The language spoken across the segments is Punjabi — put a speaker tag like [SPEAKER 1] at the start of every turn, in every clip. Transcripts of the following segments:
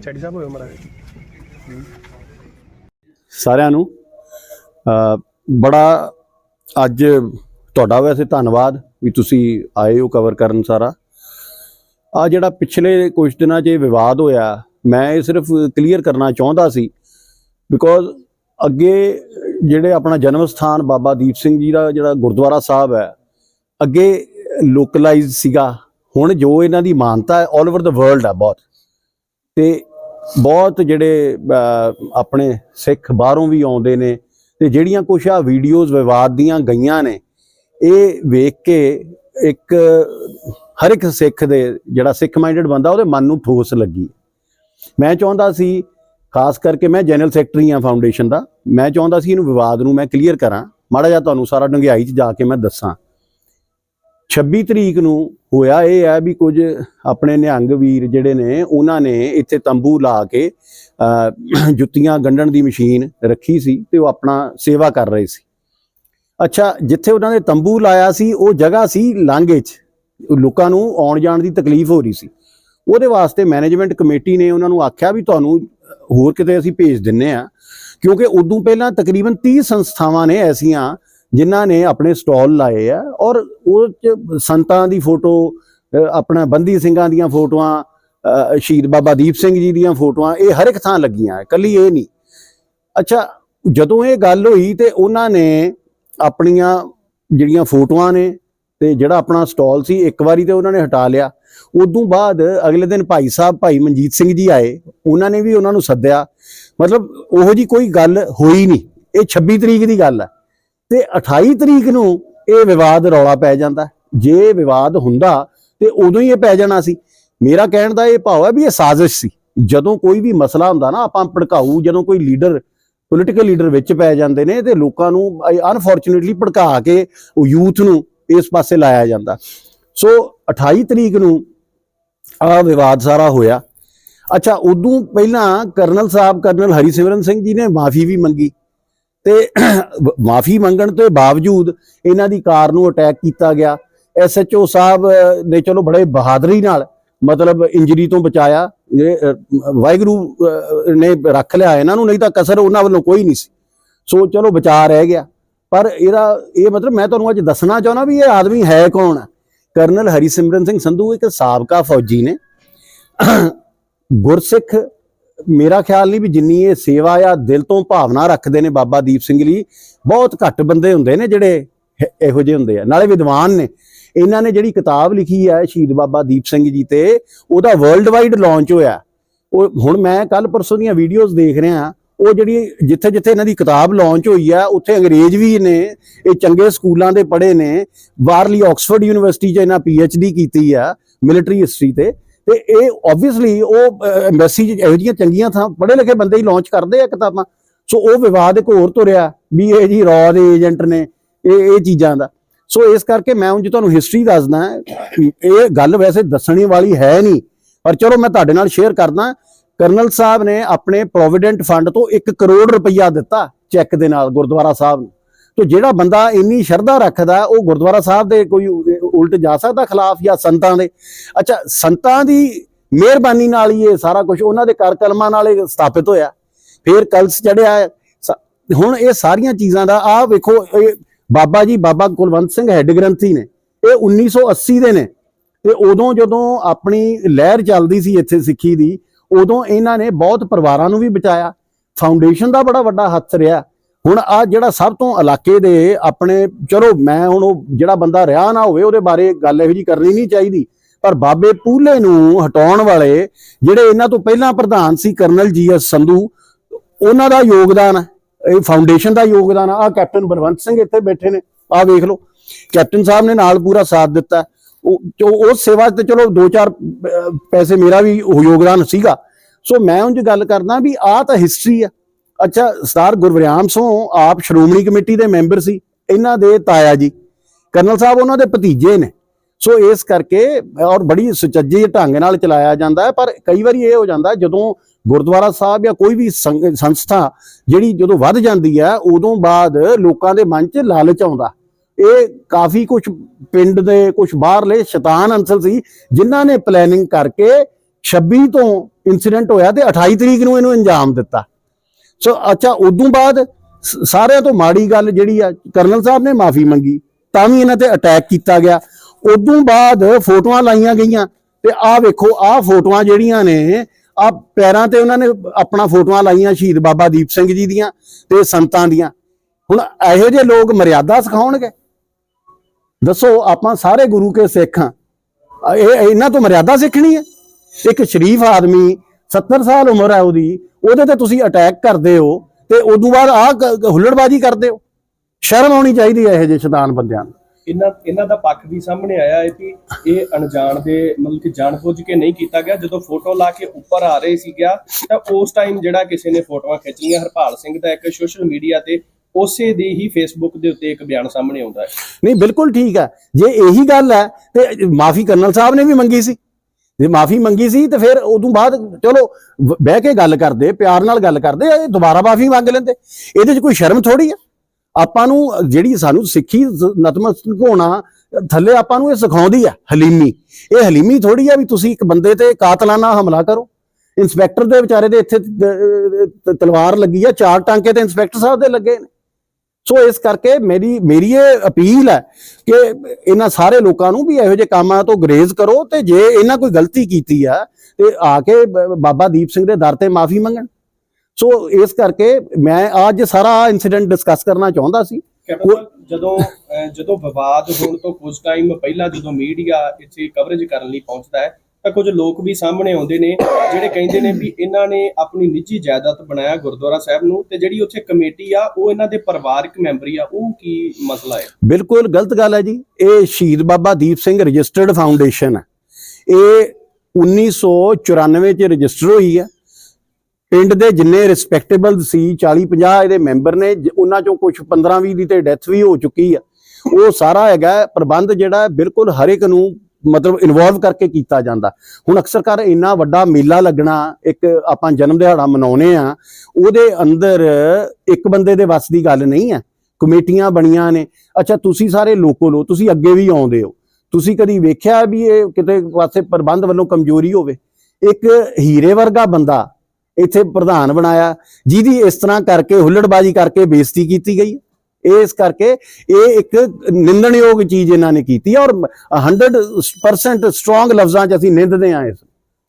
[SPEAKER 1] ਸਟੱਡੀ ਸਾਹਿਬ ਹੋਇਓ ਮਰਾ
[SPEAKER 2] ਸਾਰਿਆਂ ਨੂੰ ਬੜਾ ਅੱਜ ਤੁਹਾਡਾ ਵੈਸੇ ਧੰਨਵਾਦ ਵੀ ਤੁਸੀਂ ਆਏ ਹੋ ਕਵਰ ਕਰਨ ਸਾਰਾ। ਆ ਜਿਹੜਾ ਪਿਛਲੇ ਕੁਝ ਦਿਨਾਂ 'ਚ ਵਿਵਾਦ ਹੋਇਆ, ਮੈਂ ਇਹ ਸਿਰਫ ਕਲੀਅਰ ਕਰਨਾ ਚਾਹੁੰਦਾ ਸੀ ਬਿਕੋਜ਼ ਅੱਗੇ ਜਿਹੜੇ ਆਪਣਾ ਜਨਮ ਸਥਾਨ ਬਾਬਾ ਦੀਪ ਸਿੰਘ ਜੀ ਦਾ ਜਿਹੜਾ ਗੁਰਦੁਆਰਾ ਸਾਹਿਬ ਹੈ, ਅੱਗੇ ਲੋਕਲਾਈਜ਼ ਸੀਗਾ। ਹੁਣ ਜੋ ਇਹਨਾਂ ਦੀ ਮਾਨਤਾ ਹੈ 올 ਓਵਰ ਦਾ ਵਰਲਡ ਆ ਬਹੁਤ। ਤੇ ਬਹੁਤ ਜਿਹੜੇ ਆਪਣੇ ਸਿੱਖ ਬਾਹਰੋਂ ਵੀ ਆਉਂਦੇ ਨੇ ਤੇ ਜਿਹੜੀਆਂ ਕੁਛ ਆ ਵੀਡੀਓਜ਼ ਵਿਵਾਦ ਦੀਆਂ ਗਈਆਂ ਨੇ, ਇਹ ਵੇਖ ਕੇ ਇੱਕ ਹਰ ਇੱਕ ਸਿੱਖ ਦੇ ਜਿਹੜਾ ਸਿੱਖ ਮਾਈਂਡਡ ਬੰਦਾ, ਉਹਦੇ ਮਨ ਨੂੰ ਠੋਸ ਲੱਗੀ। ਮੈਂ ਚਾਹੁੰਦਾ ਸੀ, ਖਾਸ ਕਰਕੇ ਮੈਂ ਜਨਰਲ ਸੈਕਟਰੀ ਆ ਫਾਊਂਡੇਸ਼ਨ ਦਾ, ਮੈਂ ਚਾਹੁੰਦਾ ਸੀ ਇਹਨੂੰ ਵਿਵਾਦ ਨੂੰ ਮੈਂ ਕਲੀਅਰ ਕਰਾਂ। ਮਾੜਾ ਜਿਹਾ ਤੁਹਾਨੂੰ ਸਾਰਾ ਡੰਗਿਆਈ 'ਚ ਜਾ ਕੇ ਮੈਂ ਦੱਸਾਂ। 26 ਤਰੀਕ ਨੂੰ ਹੋਇਆ ਇਹ ਹੈ ਵੀ ਕੁਝ ਆਪਣੇ ਨਿਹੰਗ ਵੀਰ ਜਿਹੜੇ ਨੇ, ਉਹਨਾਂ ਨੇ ਇੱਥੇ ਤੰਬੂ ਲਾ ਕੇ ਜੁੱਤੀਆਂ ਗੰਢਣ ਦੀ ਮਸ਼ੀਨ ਰੱਖੀ ਸੀ ਤੇ ਉਹ ਆਪਣਾ ਸੇਵਾ ਕਰ ਰਹੇ ਸੀ। ਅੱਛਾ, ਜਿੱਥੇ ਉਹਨਾਂ ਨੇ ਤੰਬੂ ਲਾਇਆ ਸੀ, ਉਹ ਜਗ੍ਹਾ ਸੀ ਲਾਂਘੇ 'ਚ। ਲੋਕਾਂ ਨੂੰ ਆਉਣ ਜਾਣ ਦੀ ਤਕਲੀਫ ਹੋ ਰਹੀ ਸੀ। ਉਹਦੇ ਵਾਸਤੇ ਮੈਨੇਜਮੈਂਟ ਕਮੇਟੀ ਨੇ ਉਹਨਾਂ ਨੂੰ ਆਖਿਆ ਵੀ ਤੁਹਾਨੂੰ ਹੋਰ ਕਿਤੇ ਅਸੀਂ ਭੇਜ ਦਿੰਨੇ ਆ, ਕਿਉਂਕਿ ਉਦੋਂ ਪਹਿਲਾਂ ਤਕਰੀਬਨ 30 ਸੰਸਥਾਵਾਂ ਨੇ ਐਸੀਆਂ ਜਿਨ੍ਹਾਂ ਨੇ ਆਪਣੇ ਸਟਾਲ ਲਾਏ ਆ ਔਰ ਉਹ ਚ ਸੰਤਾਂ ਦੀ ਫੋਟੋ ਆਪਣਾ ਬੰਦੀ ਸਿੰਘਾਂ ਦੀਆਂ ਫੋਟੋਆਂ ਸ਼ਹੀਦ ਬਾਬਾ ਦੀਪ ਸਿੰਘ ਜੀ ਦੀਆਂ ਫੋਟੋਆਂ, ਇਹ ਹਰ ਇੱਕ ਥਾਂ ਲੱਗੀਆਂ ਕੱਲੀ ਇਹ ਨਹੀਂ। ਅੱਛਾ, ਜਦੋਂ ਇਹ ਗੱਲ ਹੋਈ ਤੇ ਉਹਨਾਂ ਨੇ ਆਪਣੀਆਂ ਜਿਹੜੀਆਂ ਫੋਟੋਆਂ ਨੇ ਤੇ ਜਿਹੜਾ ਆਪਣਾ ਸਟਾਲ ਸੀ, ਇੱਕ ਵਾਰੀ ਤੇ ਉਹਨਾਂ ਨੇ ਹਟਾ ਲਿਆ। ਉਦੋਂ ਬਾਅਦ ਅਗਲੇ ਦਿਨ ਭਾਈ ਸਾਹਿਬ, ਭਾਈ ਮਨਜੀਤ ਸਿੰਘ ਜੀ ਆਏ, ਉਹਨਾਂ ਨੇ ਵੀ ਉਹਨਾਂ ਨੂੰ ਸੱਦਿਆ। ਮਤਲਬ ਉਹੋ ਜੀ ਕੋਈ ਗੱਲ ਹੋਈ ਨਹੀਂ। ਇਹ 26 ਤਰੀਕ ਦੀ ਗੱਲ ਹੈ। ਤੇ 28 ਤਰੀਕ ਨੂੰ ਇਹ ਵਿਵਾਦ ਰੌਲਾ ਪੈ ਜਾਂਦਾ। ਜੇ ਵਿਵਾਦ ਹੁੰਦਾ ਤੇ ਉਦੋਂ ਹੀ ਇਹ ਪੈ ਜਾਣਾ ਸੀ। ਮੇਰਾ ਕਹਿਣ ਦਾ ਇਹ ਭਾਵ ਹੈ ਵੀ ਇਹ ਸਾਜ਼ਿਸ਼ ਸੀ। ਜਦੋਂ ਕੋਈ ਵੀ ਮਸਲਾ ਹੁੰਦਾ ਨਾ, ਆਪਾਂ ਭੜਕਾਊ, ਜਦੋਂ ਕੋਈ ਲੀਡਰ ਪੋਲੀਟੀਕਲ ਲੀਡਰ ਵਿੱਚ ਪੈ ਜਾਂਦੇ ਨੇ ਤੇ ਲੋਕਾਂ ਨੂੰ ਅਨਫੋਰਚੂਨੇਟਲੀ ਭੜਕਾ ਕੇ ਉਹ ਯੂਥ ਨੂੰ ਇਸ ਪਾਸੇ ਲਾਇਆ ਜਾਂਦਾ। ਸੋ 28 ਤਰੀਕ ਨੂੰ ਆ ਵਿਵਾਦ ਸਾਰਾ ਹੋਇਆ। ਅੱਛਾ, ਉਦੋਂ ਪਹਿਲਾਂ ਕਰਨਲ ਸਾਹਿਬ, ਕਰਨਲ ਹਰੀਸਿਮਰਨ ਸਿੰਘ ਜੀ ਨੇ ਮਾਫੀ ਵੀ ਮੰਗੀ। ਤੇ ਮਾਫੀ ਮੰਗਣ ਤੋਂ ਬਾਵਜੂਦ ਇਹਨਾਂ ਦੀ ਕਾਰ ਨੂੰ ਅਟੈਕ ਕੀਤਾ ਗਿਆ। ਐਸਐਚਓ ਸਾਹਿਬ ਨੇ ਚਲੋ ਬੜੇ ਬਹਾਦਰੀ ਨਾਲ ਮਤਲਬ ਇੰਜਰੀ ਤੋਂ ਬਚਾਇਆ। ਵਾਹਿਗੁਰੂ ਨੇ ਰੱਖ ਲਿਆ। ਇਹਨਾਂ ਨੂੰ ਨਹੀਂ ਤਾਂ ਕਸਰ ਉਹਨਾਂ ਵੱਲੋਂ ਕੋਈ ਨਹੀਂ ਸੀ। ਸੋ ਚਲੋ ਬਚਾ ਰਹਿ ਗਿਆ। ਪਰ ਇਹਦਾ ਇਹ ਮਤਲਬ ਮੈਂ ਤੁਹਾਨੂੰ ਅੱਜ ਦੱਸਣਾ ਚਾਹੁੰਦਾ ਵੀ ਇਹ ਆਦਮੀ ਹੈ ਕੌਣ ਹੈ ਕਰਨਲ ਹਰੀਸਿਮਰਨ ਸਿੰਘ ਸੰਧੂ ਇੱਕ ਸਾਬਕਾ ਫੌਜੀ ਨੇ। ਗੁਰਸਿੱਖ ਮੇਰਾ ਖਿਆਲ ਨਹੀਂ ਵੀ ਜਿੰਨੀ ਇਹ ਸੇਵਾ ਆ ਦਿਲ ਤੋਂ ਭਾਵਨਾ ਰੱਖਦੇ ਨੇ ਬਾਬਾ ਦੀਪ ਸਿੰਘ ਲਈ ਬਹੁਤ ਘੱਟ ਬੰਦੇ ਹੁੰਦੇ ਨੇ ਜਿਹੜੇ ਇਹੋ ਜਿਹੇ ਹੁੰਦੇ ਆ। ਨਾਲੇ ਵਿਦਵਾਨ ਨੇ। ਇਹਨਾਂ ਨੇ ਜਿਹੜੀ ਕਿਤਾਬ ਲਿਖੀ ਹੈ ਸ਼ਹੀਦ ਬਾਬਾ ਦੀਪ ਸਿੰਘ ਜੀ ਤੇ, ਉਹਦਾ ਵਰਲਡ ਵਾਈਡ ਲਾਂਚ ਹੋਇਆ। ਉਹ ਹੁਣ ਮੈਂ ਕੱਲ ਪਰਸੋਂ ਦੀਆਂ ਵੀਡੀਓਜ਼ ਦੇਖ ਰਿਹਾ। ਉਹ ਜਿਹੜੀ ਜਿੱਥੇ ਜਿੱਥੇ ਇਹਨਾਂ ਦੀ ਕਿਤਾਬ ਲਾਂਚ ਹੋਈ ਆ, ਉੱਥੇ ਅੰਗਰੇਜ਼ ਵੀ ਨੇ, ਇਹ ਚੰਗੇ ਸਕੂਲਾਂ ਦੇ ਪੜ੍ਹੇ ਨੇ। ਬਾਹਰਲੀ ਆਕਸਫੋਰਡ ਯੂਨੀਵਰਸਿਟੀ 'ਚ ਇਹਨਾਂ ਪੀਐਚਡੀ ਕੀਤੀ ਆ ਮਿਲਟਰੀ ਹਿਸਟਰੀ ਤੇ। ਤੇ ਇਹ ਆਬਵੀਅਸਲੀ ਉਹ ਐਮਬੈਸੀ ਇਹੋ ਜਿਹੀਆਂ ਚੰਗੀਆਂ ਥਾਂ ਪੜ੍ਹੇ ਲਿਖੇ ਬੰਦੇ ਹੀ ਲਾਂਚ ਕਰਦੇ ਆ ਕਿਤਾਬਾਂ। ਸੋ ਉਹ ਵਿਵਾਦ ਇੱਕ ਹੋਰ ਤੁਰਿਆ, ਵੀ ਇਹ ਜੀ ਰॉ ਦੇ ਏਜੰਟ ਨੇ, ਇਹ ਇਹ ਚੀਜ਼ਾਂ ਦਾ। ਸੋ ਇਸ ਕਰਕੇ ਮੈਂ ਹੁਣ ਜੀ ਤੁਹਾਨੂੰ ਹਿਸਟਰੀ ਦੱਸਦਾ, ਇਹ ਗੱਲ ਵੈਸੇ ਦੱਸਣੀ ਵਾਲੀ ਹੈ ਨਹੀਂ, ਪਰ ਚਲੋ ਮੈਂ ਤੁਹਾਡੇ ਨਾਲ ਸ਼ੇਅਰ ਕਰਦਾ। ਕਰਨਲ ਸਾਹਿਬ ਨੇ ਆਪਣੇ ਪ੍ਰੋਵੀਡੈਂਟ ਫੰਡ ਤੋਂ 1 ਕਰੋੜ ਰੁਪਈਆ ਦਿੱਤਾ ਚੈੱਕ ਦੇ ਨਾਲ ਗੁਰਦੁਆਰਾ ਸਾਹਿਬ ਨੂੰ। ਤੋ ਜਿਹੜਾ ਬੰਦਾ ਇੰਨੀ ਸ਼ਰਧਾ ਰੱਖਦਾ, ਉਹ ਗੁਰਦੁਆਰਾ ਸਾਹਿਬ ਦੇ ਕੋਈ ਉਲਟ ਜਾ ਸਕਦਾ ਖਿਲਾਫ ਜਾਂ ਸੰਤਾਂ ਦੇ? ਅੱਛਾ, ਸੰਤਾਂ ਦੀ ਮਿਹਰਬਾਨੀ ਨਾਲ ਹੀ ਇਹ ਸਾਰਾ ਕੁਝ ਉਹਨਾਂ ਦੇ ਕਾਰਕਲਮਾਂ ਨਾਲ ਇਹ ਸਥਾਪਿਤ ਹੋਇਆ। ਫਿਰ ਕਲਸ ਚੜਿਆ। ਸ- ਹੁਣ ਇਹ ਸਾਰੀਆਂ ਚੀਜ਼ਾਂ ਦਾ, ਆਹ ਵੇਖੋ, ਇਹ ਬਾਬਾ ਜੀ, ਬਾਬਾ ਕੁਲਵੰਤ ਸਿੰਘ ਹੈੱਡ ਗ੍ਰੰਥੀ ਨੇ, ਇਹ 1980 ਦੇ ਨੇ। ਤੇ ਉਦੋਂ ਜਦੋਂ ਆਪਣੀ ਲਹਿਰ ਚੱਲਦੀ ਸੀ ਇੱਥੇ ਸਿੱਖੀ ਦੀ, ਉਦੋਂ ਇਹਨਾਂ ਨੇ ਬਹੁਤ ਪਰਿਵਾਰਾਂ ਨੂੰ ਵੀ ਬਚਾਇਆ। ਫਾਊਂਡੇਸ਼ਨ ਦਾ ਬੜਾ ਵੱਡਾ ਹੱਥ ਰਿਹਾ। ਹੁਣ ਆ ਜਿਹੜਾ ਸਭ ਤੋਂ ਇਲਾਕੇ ਦੇ ਆਪਣੇ, ਚਲੋ ਮੈਂ ਹੁਣ ਉਹ ਜਿਹੜਾ ਬੰਦਾ ਰਿਹਾ ਨਾ ਹੋਵੇ, ਉਹਦੇ ਬਾਰੇ ਗੱਲ ਇਹੋ ਜੀ ਕਰਨੀ ਨਹੀਂ ਚਾਹੀਦੀ। ਪਰ ਬਾਬੇ ਪੂਲੇ ਨੂੰ ਹਟਾਉਣ ਵਾਲੇ ਜਿਹੜੇ ਇਹਨਾਂ ਤੋਂ ਪਹਿਲਾਂ ਪ੍ਰਧਾਨ ਸੀ ਕਰਨਲ ਜੀ ਐਸ ਸੰਧੂ, ਉਹਨਾਂ ਦਾ ਯੋਗਦਾਨ ਹੈ ਇਹ ਫਾਊਂਡੇਸ਼ਨ ਦਾ ਯੋਗਦਾਨ ਆ। ਆਹ ਕੈਪਟਨ ਬਲਵੰਤ ਸਿੰਘ ਇੱਥੇ ਬੈਠੇ ਨੇ, ਆਹ ਵੇਖ ਲਓ। ਕੈਪਟਨ ਸਾਹਿਬ ਨੇ ਨਾਲ ਪੂਰਾ ਸਾਥ ਦਿੱਤਾ। ਉਹ ਉਸ ਸੇਵਾ 'ਚ ਤੇ ਚਲੋ 2-4 ਪੈਸੇ ਮੇਰਾ ਵੀ ਯੋਗਦਾਨ ਸੀਗਾ। ਸੋ ਮੈਂ ਉਂਝ ਗੱਲ ਕਰਦਾ ਵੀ ਆਹ ਤਾਂ ਹਿਸਟਰੀ ਆ। ਅੱਛਾ, ਸਰਦਾਰ ਗੁਰਵਰਿਆਮ ਸਿੰਘ ਆਪ ਸ਼੍ਰੋਮਣੀ ਕਮੇਟੀ ਦੇ ਮੈਂਬਰ ਸੀ, ਇਹਨਾਂ ਦੇ ਤਾਇਆ ਜੀ। ਕਰਨਲ ਸਾਹਿਬ ਉਹਨਾਂ ਦੇ ਭਤੀਜੇ ਨੇ। ਸੋ ਇਸ ਕਰਕੇ, ਔਰ ਬੜੀ ਸੁਚੱਜੇ ਢੰਗ ਨਾਲ ਚਲਾਇਆ ਜਾਂਦਾ ਹੈ, ਪਰ ਕਈ ਵਾਰੀ ਇਹ ਹੋ ਜਾਂਦਾ, ਜਦੋਂ ਗੁਰਦੁਆਰਾ ਸਾਹਿਬ ਜਾਂ ਕੋਈ ਵੀ ਸੰਸਥਾ ਜਿਹੜੀ ਜਦੋਂ ਵੱਧ ਜਾਂਦੀ ਹੈ, ਉਦੋਂ ਬਾਅਦ ਲੋਕਾਂ ਦੇ ਮਨ 'ਚ ਲਾਲਚ ਆਉਂਦਾ। ਇਹ ਕਾਫੀ ਕੁਝ ਪਿੰਡ ਦੇ ਕੁਝ ਬਾਹਰਲੇ ਸ਼ੈਤਾਨ ਅੰਸਲ ਸੀ, ਜਿਨ੍ਹਾਂ ਨੇ ਪਲੈਨਿੰਗ ਕਰਕੇ 26 ਤੋਂ ਇਨਸੀਡੈਂਟ ਹੋਇਆ ਤੇ 28 ਤਰੀਕ ਨੂੰ ਇਹਨੂੰ ਅੰਜਾਮ ਦਿੱਤਾ। ਸੋ ਅੱਛਾ, ਉਦੋਂ ਬਾਅਦ ਸਾਰਿਆਂ ਤੋਂ ਮਾੜੀ ਗੱਲ ਜਿਹੜੀ ਆ, ਕਰਨਲ ਸਾਹਿਬ ਨੇ ਮਾਫੀ ਮੰਗੀ, ਤਾਂ ਵੀ ਇਹਨਾਂ ਤੇ ਅਟੈਕ ਕੀਤਾ ਗਿਆ। ਉਦੋਂ ਬਾਅਦ ਫੋਟੋਆਂ ਲਾਈਆਂ ਗਈਆਂ, ਤੇ ਆਹ ਵੇਖੋ, ਆਹ ਫੋਟੋਆਂ ਜਿਹੜੀਆਂ ਨੇ ਆ ਪੈਰਾਂ ਤੇ ਉਹਨਾਂ ਨੇ ਆਪਣਾ ਫੋਟੋਆਂ ਲਾਈਆਂ ਸ਼ਹੀਦ ਬਾਬਾ ਦੀਪ ਸਿੰਘ ਜੀ ਦੀਆਂ ਤੇ ਸੰਤਾਂ ਦੀਆਂ। ਹੁਣ ਇਹੋ ਜਿਹੇ ਲੋਕ ਮਰਿਆਦਾ ਸਿਖਾਉਣਗੇ। ਦੱਸੋ, ਆਪਾਂ ਸਾਰੇ ਗੁਰੂ ਕੇ ਸਿੱਖ ਹਾਂ। ਆ ਇਹ ਇਹਨਾਂ ਤੋਂ ਮਰਿਆਦਾ ਸਿੱਖਣੀ ਹੈ। ਇੱਕ ਸ਼ਰੀਫ ਆਦਮੀ 70 ਸਾਲ ਉਮਰ ਹੈ ਉਹਦੀ ਉਹਦੇ ਤੇ ਤੁਸੀਂ ਅਟੈਕ ਕਰਦੇ ਹੋ ਤੇ ਉਦੋਂ ਬਾਅਦ ਆਹ ਹੁੱਲੜਬਾਜੀ ਕਰਦੇ ਹੋ। ਸ਼ਰਮ ਆਉਣੀ ਚਾਹੀਦੀ ਹੈ ਇਹੋ ਜਿਹੇ ਸ਼ੈਤਾਨ ਬੰਦਿਆਂ ਨੂੰ।
[SPEAKER 1] ਇਹਨਾਂ ਇਹਨਾਂ ਦਾ ਪੱਖ ਵੀ ਸਾਹਮਣੇ ਆਇਆ ਹੈ ਕਿ ਇਹ ਅਣਜਾਣ ਦੇ ਮਤਲਬ ਕਿ ਜਾਣਬੁੱਝ ਕੇ ਨਹੀਂ ਕੀਤਾ ਗਿਆ। ਜਦੋਂ ਫੋਟੋ ਲਾ ਕੇ ਉੱਪਰ ਆ ਰਹੇ ਸੀ ਗਿਆ ਤਾਂ ਉਸ ਟਾਈਮ ਜਿਹੜਾ ਕਿਸੇ ਨੇ ਫੋਟੋਆਂ ਖਿੱਚੀਆਂ ਹਰਪਾਲ ਸਿੰਘ ਦਾ ਇੱਕ ਸੋਸ਼ਲ ਮੀਡੀਆ ਤੇ ਉਸੇ ਦੀ ਹੀ ਫੇਸਬੁੱਕ ਦੇ ਉੱਤੇ ਇੱਕ ਬਿਆਨ ਸਾਹਮਣੇ ਆਉਂਦਾ ਹੈ।
[SPEAKER 2] ਨਹੀਂ ਬਿਲਕੁਲ ਠੀਕ ਹੈ। ਜੇ ਇਹੀ ਗੱਲ ਹੈ ਤੇ ਮਾਫੀ ਕਰਨਲ ਸਾਹਿਬ ਨੇ ਵੀ ਮੰਗੀ ਸੀ। ਜੇ ਮਾਫੀ ਮੰਗੀ ਸੀ ਤੇ ਫਿਰ ਉਦੋਂ ਬਾਅਦ ਚਲੋ ਬਹਿ ਕੇ ਗੱਲ ਕਰਦੇ, ਪਿਆਰ ਨਾਲ ਗੱਲ ਕਰਦੇ, ਇਹ ਦੁਬਾਰਾ ਮਾਫੀ ਮੰਗ ਲੈਂਦੇ। ਇਹਦੇ 'ਚ ਕੋਈ ਸ਼ਰਮ ਥੋੜੀ ਆ? ਆਪਾਂ ਨੂੰ ਜਿਹੜੀ ਸਾਨੂੰ ਸਿੱਖੀ ਨਤਮਸਤਕ ਹੋਣਾ ਥੱਲੇ ਆਪਾਂ ਨੂੰ ਇਹ ਸਿਖਾਉਂਦੀ ਆ, ਹਲੀਮੀ। ਇਹ ਹਲੀਮੀ ਥੋੜੀ ਆ ਵੀ ਤੁਸੀਂ ਇੱਕ ਬੰਦੇ ਤੇ ਕਾਤਲਾਨਾ ਹਮਲਾ ਕਰੋ। ਇੰਸਪੈਕਟਰ ਦੇ ਵਿਚਾਰੇ ਦੇ ਇੱਥੇ ਤਲਵਾਰ ਲੱਗੀ ਆ, ਚਾਰ ਟਾਂਕੇ ਤੇ ਇੰਸਪੈਕਟਰ ਸਾਹਿਬ ਦੇ ਲੱਗੇ ਨੇ। ਸੋ ਇਸ ਕਰਕੇ ਮੇਰੀ ਮੇਰੀ ਇਹ ਅਪੀਲ ਹੈ ਕਿ ਇਹਨਾਂ ਸਾਰੇ ਲੋਕਾਂ ਨੂੰ ਵੀ ਇਹੋ ਜਿਹੇ ਕੰਮਾਂ ਤੋਂ ਗਰੇਜ਼ ਕਰੋ ਤੇ ਜੇ ਇਹਨਾਂ ਕੋਈ ਗਲਤੀ ਕੀਤੀ ਆ ਤੇ ਆ ਕੇ ਬਾਬਾ ਦੀਪ ਸਿੰਘ ਦੇ ਦਰ ਤੇ ਮਾਫੀ ਮੰਗਣ। ਸੋ ਇਸ ਕਰਕੇ ਮੈਂ ਅੱਜ ਸਾਰਾ ਇਨਸੀਡੈਂਟ ਡਿਸਕਸ ਕਰਨਾ ਚਾਹੁੰਦਾ ਸੀ।
[SPEAKER 1] ਕੈਪਟਨ ਜਦੋਂ ਜਦੋਂ ਵਿਵਾਦ ਹੋਣ ਤੋਂ ਕੁਝ ਟਾਈਮ ਪਹਿਲਾਂ ਜਦੋਂ ਮੀਡੀਆ ਇੱਥੇ ਕਵਰੇਜ ਕਰਨ ਲਈ ਪਹੁੰਚਦਾ ਹੈ ਤਾਂ ਕੁਝ ਲੋਕ ਵੀ ਸਾਹਮਣੇ ਆਉਂਦੇ ਨੇ, ਜਿਹੜੇ ਕਹਿੰਦੇ ਨੇ ਵੀ ਇਹਨਾਂ ਨੇ ਆਪਣੀ ਨਿੱਜੀ ਜਾਇਦਾਦ ਬਣਾਇਆ ਗੁਰਦੁਆਰਾ ਸਾਹਿਬ ਨੂੰ ਤੇ ਜਿਹੜੀ ਉੱਥੇ ਕਮੇਟੀ ਆ, ਉਹ ਇਹਨਾਂ ਦੇ ਪਰਿਵਾਰਕ ਮੈਂਬਰੀ ਆ, ਉਹ ਕੀ ਮਸਲਾ ਹੈ?
[SPEAKER 2] ਬਿਲਕੁਲ ਗਲਤ ਗੱਲ ਹੈ ਜੀ। ਇਹ ਸ਼ਹੀਦ ਬਾਬਾ ਦੀਪ ਸਿੰਘ ਰਜਿਸਟਰਡ ਫਾਊਂਡੇਸ਼ਨ ਹੈ। ਇਹ 1994 ਚ ਰਜਿਸਟਰ ਹੋਈ ਹੈ। ਪਿੰਡ ਦੇ ਜਿੰਨੇ ਰਿਸਪੈਕਟੇਬਲ ਸੀ 40 50 ਇਹਦੇ ਮੈਂਬਰ ਨੇ ਉਹਨਾਂ ਚੋਂ ਕੁਝ 15 20 ਦੀ ਤੇ ਡੈਥ ਵੀ ਹੋ ਚੁੱਕੀ ਆ। ਉਹ ਸਾਰਾ ਹੈਗਾ ਪ੍ਰਬੰਧ ਜਿਹੜਾ ਬਿਲਕੁਲ ਹਰ ਇੱਕ ਨੂੰ ਮਤਲਬ ਇਨਵੋਲਵ ਕਰਕੇ ਕੀਤਾ ਜਾਂਦਾ। ਹੁਣ ਅਕਸਰ ਕਰ ਇੰਨਾ ਵੱਡਾ ਮੇਲਾ ਲੱਗਣਾ, ਇੱਕ ਆਪਾਂ ਜਨਮ ਦਿਹਾੜਾ ਮਨਾਉਨੇ ਆ, ਉਹਦੇ ਅੰਦਰ ਇੱਕ ਬੰਦੇ ਦੇ ਵੱਸ ਦੀ ਗੱਲ ਨਹੀਂ ਹੈ। ਕਮੇਟੀਆਂ ਬਣੀਆਂ ਨੇ। ਅੱਛਾ, ਤੁਸੀਂ ਸਾਰੇ ਲੋਕਲ ਹੋ, ਤੁਸੀਂ ਅੱਗੇ ਵੀ ਆਉਂਦੇ ਹੋ। ਤੁਸੀਂ ਕਦੀ ਵੇਖਿਆ ਵੀ ਇਹ ਕਿਤੇ ਪਾਸੇ ਪ੍ਰਬੰਧ ਵੱਲੋਂ ਕਮਜ਼ੋਰੀ ਹੋਵੇ? ਇੱਕ ਹੀਰੇ ਵਰਗਾ ਬੰਦਾ ਇੱਥੇ ਪ੍ਰਧਾਨ ਬਣਾਇਆ, ਜਿਹਦੀ ਇਸ ਤਰ੍ਹਾਂ ਕਰਕੇ ਹੁੱਲੜਬਾਜੀ ਕਰਕੇ ਬੇਇੱਜ਼ਤੀ ਕੀਤੀ ਗਈ। ਇਸ ਕਰਕੇ ਇਹ ਇੱਕ ਨਿੰਦਣਯੋਗ ਚੀਜ਼ ਇਹਨਾਂ ਨੇ ਕੀਤੀ ਹੈ ਔਰ 100% ਸਟਰੋਂਗ ਲਫ਼ਜ਼ਾਂ 'ਚ ਅਸੀਂ ਨਿੰਦਦੇ ਹਾਂ ਇਸ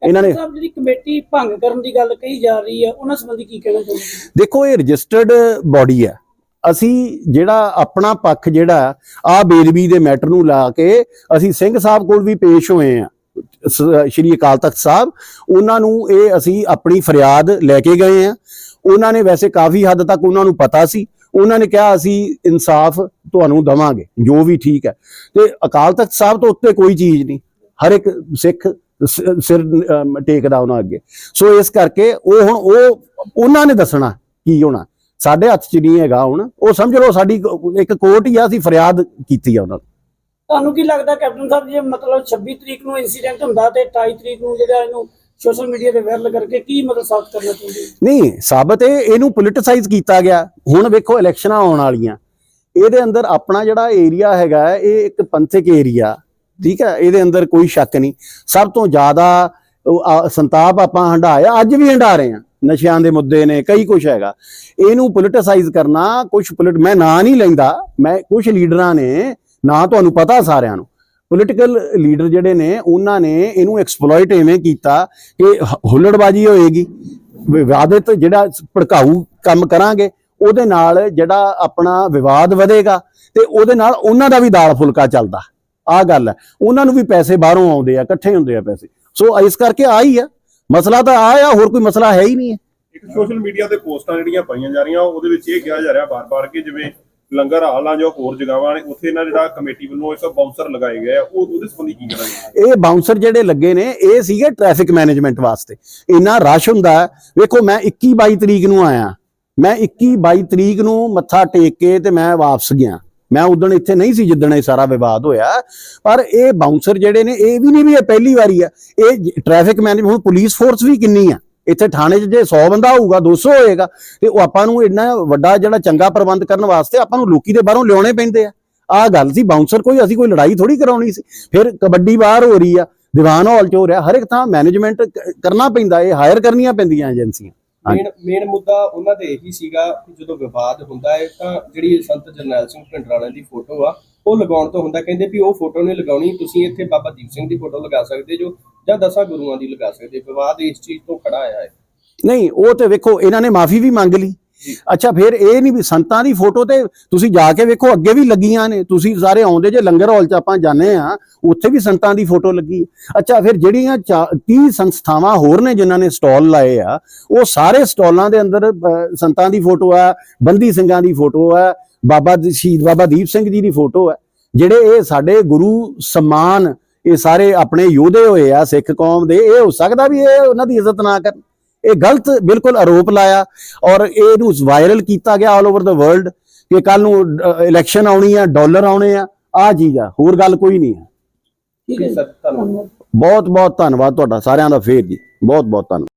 [SPEAKER 2] ਇਹਨਾਂ ਨੇ
[SPEAKER 3] ਸਾਹਿਬ ਜਿਹੜੀ ਕਮੇਟੀ ਭੰਗ ਕਰਨ ਦੀ ਗੱਲ ਕਹੀ ਜਾ ਰਹੀ ਹੈ ਉਹਨਾਂ ਸੰਬੰਧੀ ਕੀ ਕਹਿਣਾ ਚਾਹੁੰਦੇ
[SPEAKER 2] ਦੇਖੋ ਇਹ ਰਜਿਸਟਰਡ ਬਾਡੀ ਹੈ। ਅਸੀਂ ਜਿਹੜਾ ਆਪਣਾ ਪੱਖ ਜਿਹੜਾ ਆ ਬੇਦਬੀ ਦੇ ਮੈਟਰ ਨੂੰ ਲਾ ਕੇ ਅਸੀਂ ਸਿੰਘ ਸਾਹਿਬ ਕੋਲ ਵੀ ਪੇਸ਼ ਹੋਏ ਆ ਸ਼੍ਰੀ ਅਕਾਲ ਤਖਤ ਸਾਹਿਬ ਉਹਨਾਂ ਨੂੰ ਇਹ ਅਸੀਂ ਆਪਣੀ ਫਰਿਆਦ ਲੈ ਕੇ ਗਏ ਆ ਉਹਨਾਂ ਨੇ ਵੈਸੇ ਕਾਫੀ ਹੱਦ ਤੱਕ ਉਹਨਾਂ ਨੂੰ ਪਤਾ ਸੀ। ਉਹਨਾਂ ਨੇ ਕਿਹਾ, ਅਸੀਂ ਇਨਸਾਫ ਤੁਹਾਨੂੰ ਦਵਾਂਗੇ, ਜੋ ਵੀ ਠੀਕ ਹੈ। ਤੇ ਅਕਾਲ ਤਖਤ ਸਾਹਿਬ ਤੋਂ ਉੱਤੇ ਕੋਈ ਚੀਜ਼ ਨਹੀਂ। ਹਰ ਇੱਕ ਸਿੱਖ ਸਿਰ ਟੇਕਦਾ ਉਹਨਾਂ ਅੱਗੇ। ਸੋ ਇਸ ਕਰਕੇ ਉਹ ਹੁਣ ਉਹ, ਉਹਨਾਂ ਨੇ ਦੱਸਣਾ ਕੀ ਹੋਣਾ। ਸਾਡੇ ਹੱਥ 'ਚ ਨਹੀਂ ਹੈਗਾ ਹੁਣ। ਉਹ ਸਮਝ ਲਓ ਸਾਡੀ ਇੱਕ ਕੋਰਟ ਹੀ ਆ, ਅਸੀਂ ਫਰਿਆਦ ਕੀਤੀ ਆ ਉਹਨਾਂ ਨੂੰ
[SPEAKER 3] ਤੁਹਾਨੂੰ ਕੀ ਲੱਗਦਾ ਕੈਪਟਨ ਸਾਹਿਬ, ਜੇ ਮਤਲਬ 26 ਤਰੀਕ ਨੂੰ ਇਨਸੀਡੈਂਟ ਹੁੰਦਾ ਤੇ 28 ਤਰੀਕ ਨੂੰ ਜਿਹੜਾ ਇਹਨੂੰ ਸੋਸ਼ਲ ਮੀਡੀਆ ਤੇ ਵਾਇਰਲ ਕਰਕੇ ਕੀ ਮਤਲਬ ਸਾਬਤ ਕਰਨਾ ਚਾਹੁੰਦੇ
[SPEAKER 2] ਨਹੀਂ, ਸਾਬਤ ਇਹ, ਇਹਨੂੰ ਪੋਲਿਟਿਸਾਈਜ਼ ਕੀਤਾ ਗਿਆ। ਹੁਣ ਵੇਖੋ, ਇਲੈਕਸ਼ਨਾਂ ਆਉਣ ਵਾਲੀਆਂ। ਇਹਦੇ ਅੰਦਰ ਆਪਣਾ ਜਿਹੜਾ ਏਰੀਆ ਹੈਗਾ, ਇਹ ਇੱਕ ਪੰਥਕ ਏਰੀਆ। ਠੀਕ ਹੈ, ਇਹਦੇ ਅੰਦਰ ਕੋਈ ਸ਼ੱਕ ਨਹੀਂ। ਸਭ ਤੋਂ ਜ਼ਿਆਦਾ ਸੰਤਾਪ ਆਪਾਂ ਹੰਡਾਇਆ ਅੱਜ ਵੀ ਹੰਡਾ ਰਹੇ ਹਾਂ। ਨਸ਼ਿਆਂ ਦੇ ਮੁੱਦੇ ਨੇ, ਕਈ ਕੁਝ ਹੈਗਾ। ਇਹਨੂੰ ਪੋਲਿਟਿਸਾਈਜ਼ ਕਰਨਾ ਕੁਝ ਪੋਲਿਟ ਮੈਂ ਨਾਂ ਨਹੀਂ ਲੈਂਦਾ, ਮੈਂ ਕੁਝ ਲੀਡਰਾਂ ਨੇ, ਨਾਂ ਤੁਹਾਨੂੰ ਪਤਾ ਸਾਰਿਆਂ ਨੂੰ। ਪੋਲਿਟੀਕਲ ਲੀਡਰ ਜਿਹੜੇ ਨੇ, ਉਹਨਾਂ ਨੇ ਇਹਨੂੰ ਐਕਸਪਲੋਇਟ ਐਵੇਂ ਕੀਤਾ ਕਿ ਹੁੱਲੜਬਾਜੀ ਹੋਏਗੀ। ਵਿਵਾਦਿਤ ਜਿਹੜਾ ਭੜਕਾਊ ਕੰਮ ਕਰਾਂਗੇ, ਉਹਦੇ ਨਾਲ ਜਿਹੜਾ ਆਪਣਾ ਵਿਵਾਦ ਵਧੇਗਾ ਤੇ ਉਹਦੇ ਨਾਲ ਉਹਨਾਂ ਦਾ ਵੀ ਦਾਲ ਫੁਲਕਾ ਚੱਲਦਾ। ਆਹ ਗੱਲ ਹੈ। ਉਹਨਾਂ ਨੂੰ ਵੀ ਪੈਸੇ ਬਾਹਰੋਂ ਆਉਂਦੇ ਆ, ਇਕੱਠੇ ਹੁੰਦੇ ਆ ਪੈਸੇ। ਸੋ ਇਸ ਕਰਕੇ ਆ ਹੀ ਆ। ਮਸਲਾ ਤਾਂ ਆ ਆ, ਹੋਰ ਕੋਈ ਮਸਲਾ ਹੈ ਹੀ ਨਹੀਂ ਹੈ।
[SPEAKER 4] ਇੱਕ ਸੋਸ਼ਲ ਮੀਡੀਆ ਤੇ ਪੋਸਟਾਂ ਜਿਹੜੀਆਂ ਪਾਈਆਂ ਜਾ ਰਹੀਆਂ, ਉਹਦੇ ਵਿੱਚ ਇਹ ਕਿਹਾ ਜਾ ਰਿਹਾ ਬਾਰ-ਬਾਰ ਕਿ ਜਿਵੇਂ ਲੰਗਰ ਹਾਲਾਂ ਜੋ ਹੋਰ ਜਗ੍ਹਾਵਾਂ ਨੇ, ਉੱਥੇ ਇਹਨਾਂ ਜਿਹੜਾ ਕਮੇਟੀ ਵੱਲੋਂ ਇੱਕ ਬਾਉਂਸਰ ਲਗਾਏ ਗਏ ਆ, ਉਹ ਉਹਦੇ ਸੰਬੰਧੀ ਕੀ ਕਹਿਣਾ
[SPEAKER 2] ਇਹ ਬਾਉਂਸਰ ਜਿਹੜੇ ਲੱਗੇ ਨੇ, ਇਹ ਸੀਗੇ ਟ੍ਰੈਫਿਕ ਮੈਨੇਜਮੈਂਟ ਵਾਸਤੇ। ਇੰਨਾ ਰਸ਼ ਹੁੰਦਾ ਵੇਖੋ, ਮੈਂ 21 22 ਤਰੀਕ ਨੂੰ ਆਇਆ। ਮੈਂ 21 22 ਤਰੀਕ ਨੂੰ ਮੱਥਾ ਟੇਕ ਕੇ ਤੇ ਮੈਂ ਵਾਪਸ ਗਿਆ। ਮੈਂ ਉਦੋਂ ਇੱਥੇ ਨਹੀਂ ਸੀ ਜਿੱਦਣ ਇਹ ਸਾਰਾ ਵਿਵਾਦ ਹੋਇਆ। ਪਰ ਇਹ ਬਾਉਂਸਰ ਜਿਹੜੇ ਨੇ, ਇਹ ਵੀ ਨਹੀਂ ਵੀ ਇਹ ਪਹਿਲੀ ਵਾਰੀ ਆ। ਇਹ ਟ੍ਰੈਫਿਕ ਮੈਨੇਜਮੈਂਟ ਹੁਣ ਪੁਲਿਸ ਫੋਰਸ ਵੀ ਕਿੰਨੀ ਆ? ਇੱਥੇ ਥਾਣੇ 'ਚ ਜੇ 100 ਬੰਦਾ ਹੋਊਗਾ 200 ਹੋਏਗਾ, ਤੇ ਉਹ ਆਪਾਂ ਨੂੰ ਇੰਨਾ ਵੱਡਾ ਜਿਹੜਾ ਚੰਗਾ ਪ੍ਰਬੰਧ ਕਰਨ ਵਾਸਤੇ ਆਪਾਂ ਨੂੰ ਲੋਕੀ ਦੇ ਬਾਹਰੋਂ ਲਿਆਉਣੇ ਪੈਂਦੇ ਆ। ਆਹ ਗੱਲ ਸੀ ਬਾਉਂਸਰ ਕੋਈ, ਅਸੀਂ ਕੋਈ ਲੜਾਈ ਥੋੜੀ ਕਰਾਉਣੀ ਸੀ। ਫਿਰ ਕਬੱਡੀ ਬਾਹਰ ਹੋ ਰਹੀ ਆ, ਦੀਵਾਨ ਹਾਲ 'ਚ ਹੋ ਰਿਹਾ, ਹਰ ਇੱਕ ਥਾਂ ਮੈਨੇਜਮੈਂਟ ਕਰਨਾ ਪੈਂਦਾ, ਇਹ ਹਾਇਰ ਕਰਨੀਆਂ ਪੈਂਦੀਆਂ ਏਜੰਸੀਆਂ
[SPEAKER 1] ਮੇਨ ਮੇਨ ਮੁੱਦਾ ਉਹਨਾਂ ਦੇ ਇਹੀ ਸੀਗਾ ਜਦੋਂ ਵਿਵਾਦ ਹੁੰਦਾ ਹੈ, ਤਾਂ ਜਿਹੜੀ ਸੰਤ ਜਰਨੈਲ ਸਿੰਘ ਭਿੰਡਰਾਣਾ ਦੀ ਫੋਟੋ ਆ ਉਹ ਲਗਾਉਣ ਤੋਂ ਹੁੰਦਾ ਕਹਿੰਦੇ ਵੀ ਉਹ ਫੋਟੋ ਨਹੀਂ ਲਗਾਉਣੀ ਤੁਸੀਂ ਇੱਥੇ ਬਾਬਾ ਦੀਪ ਸਿੰਘ ਦੀ ਫੋਟੋ ਲਗਾ ਸਕਦੇ ਜੋ ਜਾਂ ਦਸਾਂ ਗੁਰੂਆਂ ਦੀ ਲਗਾ ਸਕਦੇ ਵਿਵਾਦ ਇਸ ਚੀਜ਼ ਤੋਂ ਖੜਾ ਆਇਆ ਹੈ।
[SPEAKER 2] ਨਹੀਂ ਉਹ ਤੇ ਵੇਖੋ ਇਹਨਾਂ ਨੇ ਮਾਫੀ ਵੀ ਮੰਗ ਲਈ। ਅੱਛਾ ਫਿਰ ਇਹ ਨਹੀਂ ਵੀ ਸੰਤਾਂ ਦੀ ਫੋਟੋ ਤੇ ਤੁਸੀਂ ਜਾ ਕੇ ਵੇਖੋ ਅੱਗੇ ਵੀ ਲੱਗੀਆਂ ਨੇ। ਤੁਸੀਂ ਸਾਰੇ ਆਉਂਦੇ ਜੇ ਲੰਗਰ ਹਾਲ 'ਚ ਆਪਾਂ ਜਾਂਦੇ ਆ ਉੱਥੇ ਵੀ ਸੰਤਾਂ ਦੀ ਫੋਟੋ ਲੱਗੀ। ਅੱਛਾ ਫਿਰ ਜਿਹੜੀਆਂ 30 ਸੰਸਥਾਵਾਂ ਹੋਰ ਨੇ ਜਿਨ੍ਹਾਂ ਨੇ ਸਟਾਲ ਲਾਏ ਆ ਉਹ ਸਾਰੇ ਸਟਾਲਾਂ ਦੇ ਅੰਦਰ ਸੰਤਾਂ ਦੀ ਫੋਟੋ ਆ ਬੰਦੀ ਸਿੰਘਾਂ ਦੀ ਫੋਟੋ ਆ ਬਾਬਾ ਦੀ- ਸ਼ਹੀਦ ਬਾਬਾ ਦੀਪ ਸਿੰਘ ਜੀ ਦੀ ਫੋਟੋ ਹੈ। ਜਿਹੜੇ ਇਹ ਸਾਡੇ ਗੁਰੂ ਸਮਾਨ ਇਹ ਸਾਰੇ ਆਪਣੇ ਯੋਧੇ ਹੋਏ ਆ ਸਿੱਖ ਕੌਮ ਦੇ ਇਹ ਹੋ ਸਕਦਾ ਵੀ ਇਹ ਉਹਨਾਂ ਦੀ ਇੱਜ਼ਤ ਨਾ ਕਰਨ। ਇਹ ਗਲਤ ਬਿਲਕੁਲ ਆਰੋਪ ਲਾਇਆ ਔਰ ਇਹਨੂੰ ਵਾਇਰਲ ਕੀਤਾ ਗਿਆ ਆਲ ਓਵਰ ਦਾ ਵਰਲਡ ਕਿ ਕੱਲ ਨੂੰ ਇਲੈਕਸ਼ਨ ਆਉਣੀ ਆ ਡਾਲਰ ਆਉਣੇ ਆ। ਆ ਚੀਜ਼ ਆ ਹੋਰ ਗੱਲ ਕੋਈ ਨਹੀਂ ਹੈ
[SPEAKER 3] ਠੀਕ ਹੈ
[SPEAKER 1] ਸਰ
[SPEAKER 3] ਧੰਨਵਾਦ।
[SPEAKER 2] ਬਹੁਤ ਬਹੁਤ ਧੰਨਵਾਦ ਤੁਹਾਡਾ ਸਾਰਿਆਂ ਦਾ ਫੇਰ ਜੀ। ਬਹੁਤ ਬਹੁਤ ਧੰਨਵਾਦ।